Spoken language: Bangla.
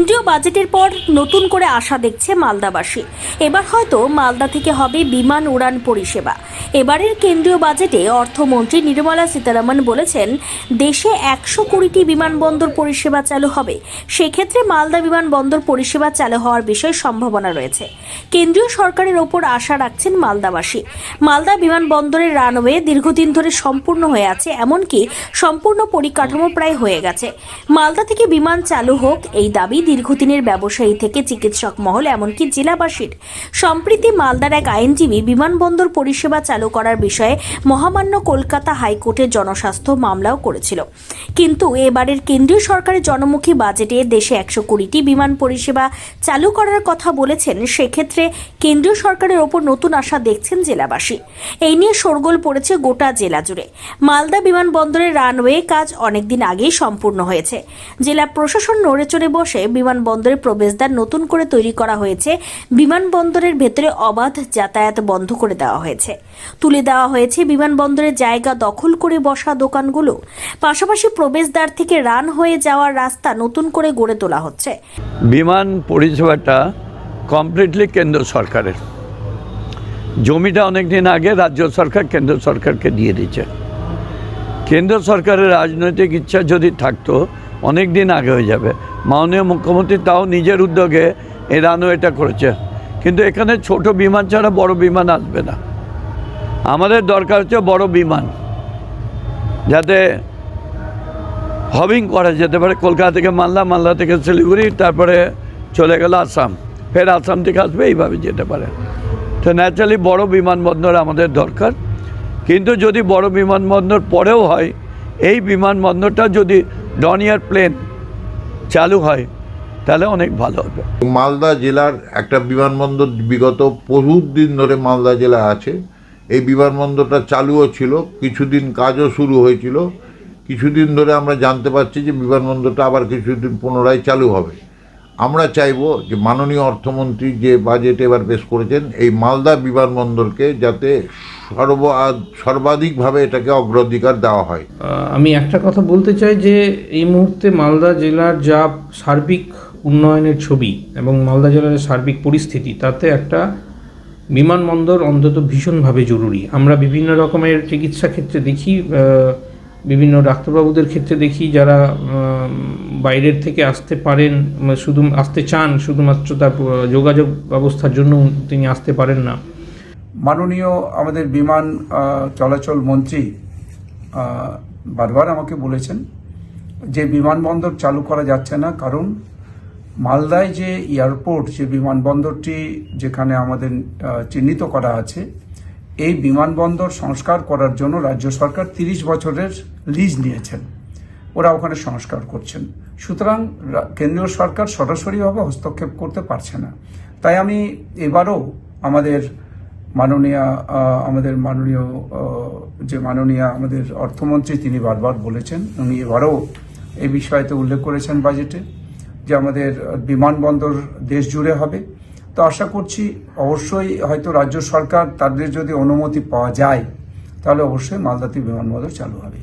কেন্দ্রীয় বাজেটের পর নতুন করে আশা দেখছে মালদাবাসী। এবার হয়তো মালদা থেকে হবে বিমান উড়ান পরিষেবা। এবারের কেন্দ্রীয় বাজেটে অর্থমন্ত্রী নির্মলা সীতারামন বলেছেন, দেশে একশো কুড়িটি বিমানবন্দর পরিষেবা চালু হবে। সেক্ষেত্রে মালদা বিমানবন্দর পরিষেবা চালু হওয়ার বিষয়ে সম্ভাবনা রয়েছে। কেন্দ্রীয় সরকারের ওপর আশা রাখছেন মালদাবাসী। মালদা বিমানবন্দরের রানওয়ে দীর্ঘদিন ধরে সম্পূর্ণ হয়ে আছে, এমনকি সম্পূর্ণ পরিকাঠামো প্রায় হয়ে গেছে। মালদা থেকে বিমান চালু হোক, এই দাবি দীর্ঘদিনের ব্যবসায়ী থেকে চিকিৎসক মহল, এমনকি জেলাবাসীর। সম্প্রতি মালদার এক আইনজীবী বিমানবন্দর পরিষেবা চালু করার বিষয়ে মহামান্য কলকাতা হাইকোর্টে জনস্বাস্থ্য মামলাও করেছিল। কিন্তু এবারের কেন্দ্রীয় সরকারের জনমুখী বাজেটে দেশে একশো কুড়িটি বিমান পরিষেবা চালু করার কথা বলেছেন, সেক্ষেত্রে কেন্দ্রীয় সরকারের ওপর নতুন আশা দেখছেন জেলাবাসী। এই নিয়ে শোরগোল পড়েছে গোটা জেলা জুড়ে। মালদা বিমানবন্দরের রানওয়ে কাজ অনেকদিন আগেই সম্পূর্ণ হয়েছে। জেলা প্রশাসন নড়ে চড়ে বসে বিমানবন্দরের প্রবেশদ্বার নতুন করে তৈরি করা হয়েছে। বিমানবন্দরের ভেতরে অবাধ যাতায়াত বন্ধ করে দেওয়া হয়েছে। তুলে দেওয়া হয়েছে বিমানবন্দরের জায়গা দখল করে বসা দোকানগুলো। পাশাপাশি প্রবেশদ্বার থেকে রান হয়ে যাওয়ার রাস্তা নতুন করে গড়ে তোলা হচ্ছে। বিমান পরিষেবাটা কমপ্লিটলি কেন্দ্র সরকারের। জমিটা অনেক দিন আগে রাজ্য সরকার কেন্দ্র সরকারকে দিয়ে দিচ্ছে কেন্দ্র সরকারের রাজনৈতিক ইচ্ছা যদি থাকতো অনেক দিন আগে হয়ে যাবে। মাননীয় মুখ্যমন্ত্রী তাও নিজের উদ্যোগে এই রানওয়েটা করেছে। কিন্তু এখানে ছোট বিমান ছাড়া বড় বিমান আসবে না। আমাদের দরকার হচ্ছে বড় বিমান। যাতে হবিং করা যেতে পারে। কলকাতা থেকে মালদা মালদা থেকে শিলিগুড়ি, তারপরে চলে গেল আসাম। ফের আসাম থেকে আসবে, এইভাবে যেতে পারে। তো ন্যাচারালি বড় বিমানবন্দর আমাদের দরকার। কিন্তু যদি বড় বিমানবন্দর পরেও হয়, এই বিমানবন্দরটা যদি ডনিয়ার প্লেন চালু হয়, তাহলে অনেক ভালো হবে। মালদা জেলার একটা বিমানবন্দর বিগত বহুত দিন ধরে মালদা জেলা আছে। এই বিমানবন্দরটা চালুও ছিল, কিছুদিন কাজও শুরু হয়েছিল। কিছুদিন ধরে আমরা জানতে পারছি যে বিমানবন্দরটা আবার কিছুদিন পুনরায় চালু হবে। আমরা চাইব যে মাননীয় অর্থমন্ত্রী যে বাজেট এবার পেশ করেছেন, এই মালদা বিমানবন্দরকে যাতে সর্ব সর্বাধিকভাবে এটাকে অগ্রাধিকার দেওয়া হয়। আমি একটা কথা বলতে চাই যে এই মুহূর্তে মালদা জেলার যা সার্বিক উন্নয়নের ছবি এবং মালদা জেলার সার্বিক পরিস্থিতি, তাতে একটা বিমানবন্দর অন্তত ভীষণভাবে জরুরি। আমরা বিভিন্ন রকমের চিকিৎসা ক্ষেত্রে দেখি বিভিন্ন ডাক্তারবাবুদের ক্ষেত্রে দেখি যারা বাইরের থেকে আসতে পারেন উম, শুধু আসতে চান শুধুমাত্র তার যোগাযোগ ব্যবস্থার জন্য তিনি আসতে পারেন না। মাননীয় আমাদের বিমান চলাচল মন্ত্রী বারবার আমাকে বলেছেন যে বিমানবন্দর চালু করা যাচ্ছে না কারণ মালদায় যে এয়ারপোর্ট যে বিমানবন্দরটি যেখানে আমাদের চিহ্নিত করা আছে এই বিমানবন্দর সংস্কার করার জন্য রাজ্য সরকার তিরিশ বছরের লিজ নিয়েছেন। ওরা ওখানে সংস্কার করছেন। সুতরাং কেন্দ্রীয় সরকার সরাসরিভাবে হস্তক্ষেপ করতে পারছে না। তাই আমি এবারও আমাদের মাননীয় আমাদের মাননীয় যে মাননীয় আমাদের অর্থমন্ত্রী তিনি বারবার বলেছেন, উনি এবারও এই বিষয়তে উল্লেখ করেছেন বাজেটে যে আমাদের বিমানবন্দর দেশ জুড়ে হবে। তো আশা করছি অবশ্যই হয়তো রাজ্য সরকার তাদের যদি অনুমতি পাওয়া যায়, তাহলে অবশ্যই মালদাতে বিমানবন্দর চালু হবে।